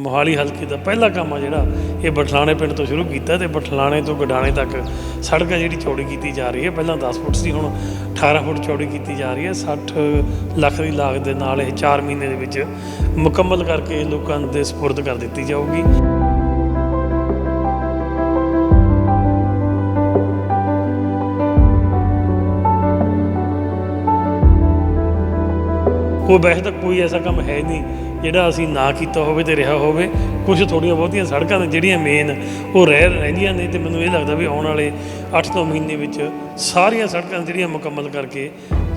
ਮੋਹਾਲੀ ਹਲਕੇ ਦਾ ਪਹਿਲਾ ਕੰਮ ਆ ਜਿਹੜਾ, ਇਹ ਬਠਲਾਣੇ ਪਿੰਡ ਤੋਂ ਸ਼ੁਰੂ ਕੀਤਾ ਤੇ ਬਠਲਾਣੇ ਤੋਂ ਗਡਾਣੇ ਤੱਕ ਸੜਕ ਆ ਜਿਹੜੀ ਚੌੜੀ ਕੀਤੀ ਜਾ ਰਹੀ ਹੈ। ਪਹਿਲਾਂ 10 ਫੁੱਟ ਸੀ, ਹੁਣ 18 ਫੁੱਟ ਚੌੜੀ ਕੀਤੀ ਜਾ ਰਹੀ ਹੈ। 60 ਲੱਖ ਦੀ ਲਾਗਤ ਦੇ ਨਾਲ ਇਹ 4 ਮਹੀਨੇ ਦੇ ਵਿੱਚ ਮੁਕੰਮਲ ਕਰਕੇ ਲੋਕਾਂ ਦੇ ਸਪੁਰਦ ਕਰ ਦਿੱਤੀ ਜਾਊਗੀ। ਕੋਈ ਵੈਸੇ ਤਾਂ ਕੋਈ ਐਸਾ ਕੰਮ ਹੈ ਨਹੀਂ। ਜਿਹੜਾ ਅਸੀਂ ਨਾ ਕੀਤਾ ਹੋਵੇ ਤੇ ਰਿਹਾ ਹੋਵੇ ਕੁਝ ਥੋੜੀਆਂ ਬਹੁਤੀਆਂ ਸੜਕਾਂ ਨੇ ਜਿਹੜੀਆਂ ਮੇਨ ਉਹ ਰਹਿ ਰਹਿੰਦੀਆਂ ਨੇ ਤੇ ਮੈਨੂੰ ਇਹ ਲੱਗਦਾ ਵੀ ਆਉਣ ਵਾਲੇ 8 ਤੋਂ ਮਹੀਨੇ ਵਿੱਚ ਸਾਰੀਆਂ ਸੜਕਾਂ ਜਿਹੜੀਆਂ ਮੁਕੰਮਲ ਕਰਕੇ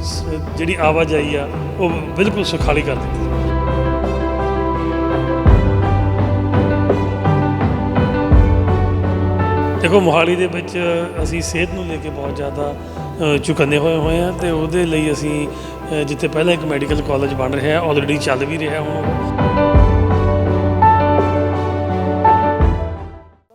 ਸ- ਜਿਹੜੀ ਆਵਾਜਾਈ ਆ ਉਹ ਬਿਲਕੁਲ ਸੁਖਾਲੀ ਕਰ ਦਿੱਤੀ ਦੇਖੋ ਮੋਹਾਲੀ ਦੇ ਵਿੱਚ ਅਸੀਂ ਸਿਹਤ ਨੂੰ ਲੈ ਕੇ ਬਹੁਤ ਜ਼ਿਆਦਾ ਅ, ਚੁਕੰਨੇ ਹੋਏ ਹੋਏ ਆ ਤੇ ਉਹਦੇ ਲਈ ਅਸੀਂ ਜਿੱਥੇ ਪਹਿਲਾਂ ਇੱਕ ਮੈਡੀਕਲ ਕਾਲਜ ਬਣ ਰਿਹਾ ਹੈ ਆਲਰੇਡੀ ਚੱਲ ਵੀ ਰਿਹਾ ਹੁਣ।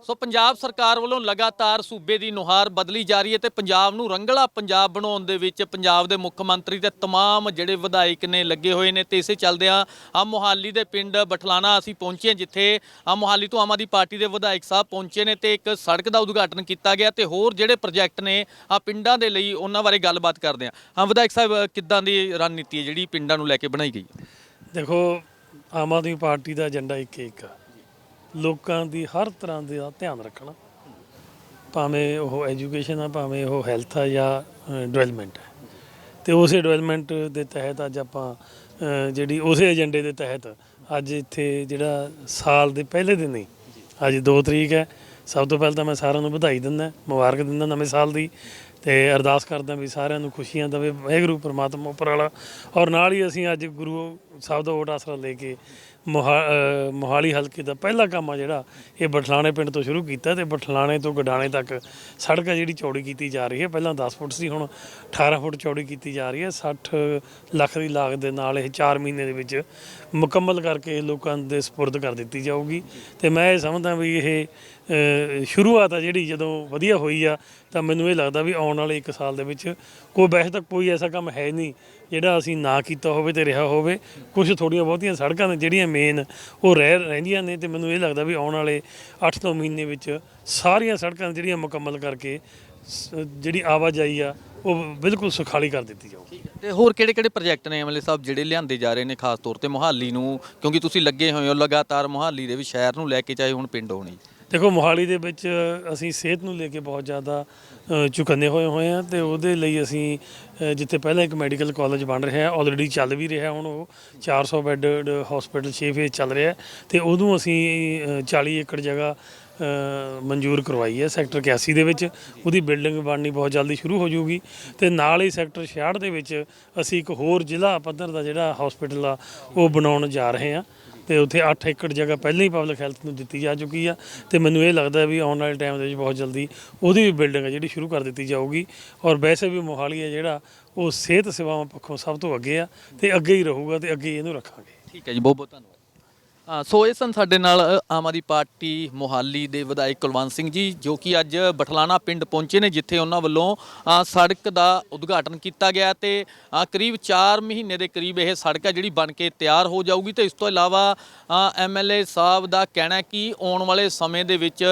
ਸੋ ਪੰਜਾਬ ਸਰਕਾਰ ਵੱਲੋਂ ਲਗਾਤਾਰ ਸੂਬੇ ਦੀ ਨੁਹਾਰ ਬਦਲੀ ਜਾ ਰਹੀ ਹੈ ਤੇ ਪੰਜਾਬ ਨੂੰ ਰੰਗਲਾ ਪੰਜਾਬ ਬਣਾਉਣ ਦੇ ਵਿੱਚ ਪੰਜਾਬ ਦੇ ਮੁੱਖ ਮੰਤਰੀ ਤੇ तमाम ਜਿਹੜੇ ਵਿਧਾਇਕ ਨੇ ਲੱਗੇ ਹੋਏ ਨੇ ਤੇ ਇਸੇ ਚੱਲਦਿਆਂ ਆ ਮੋਹਾਲੀ ਦੇ ਪਿੰਡ ਬਠਲਾਣਾ ਅਸੀਂ ਪਹੁੰਚੇ ਹਾਂ ਜਿੱਥੇ ਆ ਮੋਹਾਲੀ ਤੋਂ ਆਮ ਆਦਮੀ ਪਾਰਟੀ ਦੇ ਵਿਧਾਇਕ ਸਾਹਿਬ ਪਹੁੰਚੇ ਨੇ ਤੇ ਇੱਕ ਸੜਕ ਦਾ ਉਦਘਾਟਨ ਕੀਤਾ ਗਿਆ ਤੇ ਹੋਰ ਜਿਹੜੇ ਪ੍ਰੋਜੈਕਟ ਨੇ ਆ ਪਿੰਡਾਂ ਦੇ ਲਈ ਉਹਨਾਂ ਬਾਰੇ ਗੱਲਬਾਤ ਕਰਦੇ ਹਾਂ ਹਾਂ ਵਿਧਾਇਕ ਸਾਹਿਬ ਕਿੱਦਾਂ ਦੀ ਰਣਨੀਤੀ ਹੈ ਜਿਹੜੀ ਪਿੰਡਾਂ ਨੂੰ ਲੈ ਕੇ ਬਣਾਈ ਗਈ ਹੈ ਦੇਖੋ ਆਮ ਆਦਮੀ ਪਾਰਟੀ ਦਾ ਏਜੰਡਾ ਇੱਕ ਇੱਕ ਆ ਲੋਕਾਂ ਦੀ ਹਰ ਤਰ੍ਹਾਂ ਦਾ ਧਿਆਨ ਰੱਖਣਾ। ਭਾਵੇਂ ਉਹ ਐਜੂਕੇਸ਼ਨ ਆ ਭਾਵੇਂ ਉਹ ਹੈਲਥ ਆ ਜਾਂ ਡਿਵੈਲਪਮੈਂਟ ਹੈ ਤੇ ਉਸੇ ਡਿਵੈਲਪਮੈਂਟ ਦੇ ਤਹਿਤ ਅੱਜ ਆਪਾਂ ਅ, ਜਿਹੜੀ ਉਸੇ ਏਜੰਡੇ ਦੇ ਤਹਿਤ ਅੱਜ ਇੱਥੇ ਜਿਹੜਾ ਸਾਲ ਦੇ ਪਹਿਲੇ ਦਿਨ ਹੀ ਅੱਜ 2 ਤਰੀਕ ਹੈ। ਸਭ ਤੋਂ ਪਹਿਲਾਂ ਤਾਂ ਮੈਂ ਸਾਰਿਆਂ ਨੂੰ ਵਧਾਈ ਦਿੰਦਾ ਮੁਬਾਰਕ ਦਿੰਦਾ ਨਵੇਂ ਸਾਲ ਦੀ। ਤੇ ਅਰਦਾਸ ਕਰਦਾ ਵੀ ਸਾਰਿਆਂ ਨੂੰ ਖੁਸ਼ੀਆਂ ਦੇਵੇ, ਵਾਹਿਗੁਰੂ ਪ੍ਰਮਾਤਮਾ ਉੱਪਰ ਵਾਲਾ। ਔਰ ਨਾਲ ਹੀ ਅਸੀਂ ਅੱਜ ਗੁਰੂ ਸਾਹਿਬ ਦਾ ਓਟ ਆਸਰਾ ਲੈ ਕੇ ਮੋਹਾ- ਮੋਹਾਲੀ ਹਲਕੇ ਦਾ ਪਹਿਲਾ ਕੰਮ ਆ ਜਿਹੜਾ, ਇਹ ਬਠਲਾਣੇ ਪਿੰਡ ਤੋਂ ਸ਼ੁਰੂ ਕੀਤਾ ਤੇ ਬਠਲਾਣੇ ਤੋਂ ਗਡਾਣੇ ਤੱਕ ਸੜਕ ਆ ਜਿਹੜੀ ਚੌੜੀ ਕੀਤੀ ਜਾ ਰਹੀ ਹੈ। ਪਹਿਲਾਂ 10 ਫੁੱਟ ਸੀ, ਹੁਣ 18 ਫੁੱਟ ਚੌੜੀ ਕੀਤੀ ਜਾ ਰਹੀ ਹੈ। 60 ਲੱਖ ਦੀ ਲਾਗਤ ਦੇ ਨਾਲ ਇਹ 4 ਮਹੀਨੇ ਦੇ ਵਿੱਚ ਮੁਕੰਮਲ ਕਰਕੇ ਲੋਕਾਂ ਦੇ ਸਪੁਰਦ ਕਰ ਦਿੱਤੀ ਜਾਊਗੀ। ਤੇ ਮੈਂ ਇਹ ਸਮਝਦਾ ਵੀ ਇਹ ਸ਼ੁਰੂਆਤ ਆ ਜਿਹੜੀ ਜਦੋਂ ਵਧੀਆ ਹੋਈ ਆ, ਤਾਂ ਮੈਨੂੰ ਇਹ ਲੱਗਦਾ ਵੀ ਆਉਣ ਆਉਣ ਵਾਲੇ 1 ਸਾਲ ਦੇ ਵਿੱਚ ਕੋਈ ਵੈਸੇ ਤਾਂ ਕੋਈ ਐਸਾ ਕੰਮ ਹੈ ਨਹੀਂ ਜਿਹੜਾ ਅਸੀਂ ਨਾ ਕੀਤਾ ਹੋਵੇ ਤੇ ਰਿਹਾ ਹੋਵੇ। ਕੁਝ ਥੋੜੀਆਂ ਬਹੁਤੀਆਂ ਸੜਕਾਂ ਨੇ ਜਿਹੜੀਆਂ ਮੇਨ ਉਹ ਰਹਿ ਰਹਿੰਦੀਆਂ ਨੇ ਤੇ ਮੈਨੂੰ ਇਹ ਲੱਗਦਾ ਵੀ ਆਉਣ ਵਾਲੇ 8 ਤੋਂ ਮਹੀਨੇ ਵਿੱਚ ਸਾਰੀਆਂ ਸੜਕਾਂ ਜਿਹੜੀਆਂ ਮੁਕੰਮਲ ਕਰਕੇ ਸ- ਜਿਹੜੀ ਆਵਾਜਾਈ ਆ, ਉਹ ਬਿਲਕੁਲ ਸੁਖਾਲੀ ਕਰ ਦਿੱਤੀ ਜਾਊਗੀ। ਤੇ ਹੋਰ ਕਿਹੜੇ ਕਿਹੜੇ ਪ੍ਰੋਜੈਕਟ ਨੇ ਐਮਐਲਏ ਸਾਹਿਬ ਜਿਹੜੇ ਲਿਆਂਦੇ ਜਾ ਰਹੇ ਨੇ ਖਾਸ ਤੌਰ ਤੇ ਮੋਹਾਲੀ ਨੂੰ? ਕਿਉਂਕਿ ਤੁਸੀਂ ਲੱਗੇ ਹੋਏ ਹੋ ਲਗਾਤਾਰ ਮੋਹਾਲੀ ਦੇ ਵੀ ਸ਼ਹਿਰ ਨੂੰ ਲੈ ਕੇ, ਚਾਹੇ ਹੁਣ ਪਿੰਡ ਹੋਣੀ। ਦੇਖੋ ਮੋਹਾਲੀ ਦੇ ਵਿੱਚ ਅਸੀਂ ਸਿਹਤ ਨੂੰ ਲੈ ਕੇ ਬਹੁਤ ਜ਼ਿਆਦਾ ਚੁਕੰਨੇ ਹੋਏ ਹੋਏ ਆ ਤੇ ਉਹਦੇ ਲਈ ਅਸੀਂ ਜਿੱਥੇ ਪਹਿਲਾਂ ਇੱਕ ਮੈਡੀਕਲ ਕਾਲਜ ਬਣ ਰਿਹਾ ਹੈ ਆਲਰੇਡੀ ਚੱਲ ਵੀ ਰਿਹਾ ਹੁਣ ਉਹ 400 ਬੈੱਡ ਹਸਪੀਟਲ 6 ਫੇਜ਼ ਚੱਲ ਰਿਹਾ ਹੈ ਤੇ ਉਦੋਂ ਅਸੀਂ ਅ, 40 ਏਕੜ ਜਗ੍ਹਾ ਮਨਜ਼ੂਰ ਕਰਵਾਈ ਹੈ ਸੈਕਟਰ 81 ਦੇ ਵਿੱਚ। ਉਹਦੀ ਬਿਲਡਿੰਗ ਬਣਨੀ ਬਹੁਤ ਜਲਦੀ ਸ਼ੁਰੂ ਹੋ ਜਾਊਗੀ ਤੇ ਨਾਲ ਹੀ ਸੈਕਟਰ 66 ਦੇ ਵਿੱਚ ਅਸੀਂ ਇੱਕ ਹੋਰ ਜ਼ਿਲ੍ਹਾ ਪੱਧਰ ਦਾ ਜਿਹੜਾ ਹਸਪੀਟਲ ਆ ਉਹ ਬਣਾਉਣ ਜਾ ਰਹੇ ਹਾਂ। ਤੇ ਉੱਥੇ 8 ਏਕੜ ਜਗ੍ਹਾ ਪਹਿਲਾਂ ਹੀ ਪਬਲਿਕ ਹੈਲਥ ਨੂੰ ਦਿੱਤੀ ਜਾ ਚੁੱਕੀ ਆ ਤੇ ਮੈਨੂੰ ਇਹ ਲੱਗਦਾ ਵੀ ਆਉਣ ਵਾਲੇ ਟਾਈਮ ਦੇ ਵਿੱਚ ਬਹੁਤ ਜਲਦੀ ਉਹਦੀ ਵੀ ਬਿਲਡਿੰਗ ਹੈ ਜਿਹੜੀ ਸ਼ੁਰੂ ਕਰ ਦਿੱਤੀ ਜਾਊਗੀ। ਔਰ ਵੈਸੇ ਵੀ ਮੋਹਾਲੀ ਹੈ ਜਿਹੜਾ, ਉਹ ਸਿਹਤ ਸੇਵਾਵਾਂ ਪੱਖੋਂ ਸਭ ਤੋਂ ਅੱਗੇ ਆ ਤੇ ਅੱਗੇ ਹੀ ਰਹੂਗਾ ਤੇ ਅੱਗੇ ਹੀ ਇਹਨੂੰ ਰੱਖਾਂਗੇ। ਠੀਕ ਹੈ ਜੀ ਬਹੁਤ ਬਹੁਤ ਧੰਨਵਾਦ। ਹਾਂ ਸੋ ਇਹ ਸਨ ਸਾਡੇ ਨਾਲ ਅ, ਆਮ ਆਦਮੀ ਪਾਰਟੀ ਮੋਹਾਲੀ ਦੇ ਵਿਧਾਇਕ ਕੁਲਵੰਤ ਸਿੰਘ ਜੀ ਜੋ ਕਿ ਅੱਜ ਬਠਲਾਣਾ ਪਿੰਡ ਪਹੁੰਚੇ ਨੇ ਜਿੱਥੇ ਉਹਨਾਂ ਵੱਲੋਂ ਅ, ਸੜਕ ਦਾ ਉਦਘਾਟਨ ਕੀਤਾ ਗਿਆ ਤੇ ਅ, ਕਰੀਬ 4 ਮਹੀਨੇ ਦੇ ਕਰੀਬ ਇਹ ਸੜਕ ਹੈ ਜਿਹੜੀ ਬਣ ਕੇ ਤਿਆਰ ਹੋ ਜਾਊਗੀ ਤੇ ਇਸ ਤੋਂ ਇਲਾਵਾ ਐਮਐਲਏ ਸਾਹਿਬ ਦਾ ਕਹਿਣਾ ਹੈ ਕਿ ਆਉਣ ਵਾਲੇ ਸਮੇਂ ਦੇ ਵਿੱਚ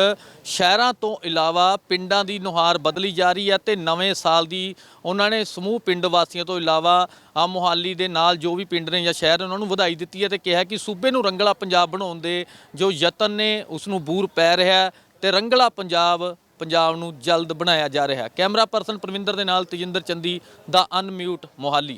ਸ਼ਹਿਰਾਂ ਤੋਂ ਇਲਾਵਾ ਪਿੰਡਾਂ ਦੀ ਨੁਹਾਰ ਬਦਲੀ ਜਾ ਰਹੀ ਹੈ ਤੇ ਨਵੇਂ ਸਾਲ ਦੀ ਉਹਨਾਂ ਨੇ ਸਮੂਹ ਪਿੰਡ ਵਾਸੀਆਂ ਤੋਂ ਇਲਾਵਾ ਆ ਮੋਹਾਲੀ ਦੇ ਨਾਲ ਜੋ ਵੀ ਪਿੰਡ ਨੇ ਜਾਂ ਸ਼ਹਿਰ ਨੇ ਉਹਨਾਂ ਨੂੰ ਵਧਾਈ ਦਿੱਤੀ ਹੈ ਤੇ ਕਿਹਾ ਕਿ ਸੂਬੇ ਨੂੰ ਰੰਗਲਾ ਪੰਜਾਬ ਬਣਾਉਣ ਦੇ ਜੋ ਯਤਨ ਨੇ ਉਸ ਨੂੰ ਬੂਰ ਪੈ ਰਿਹਾ ਹੈ ਤੇ ਰੰਗਲਾ ਪੰਜਾਬ ਪੰਜਾਬ ਨੂੰ ਜਲਦ ਬਣਾਇਆ ਜਾ ਰਿਹਾ ਕੈਮਰਾ ਪਰਸਨ ਪ੍ਰਵਿੰਦਰ ਦੇ ਨਾਲ ਤੇਜਿੰਦਰ ਚੰਦੀ ਦਾ ਅਨਮਿਊਟ ਮੋਹਾਲੀ।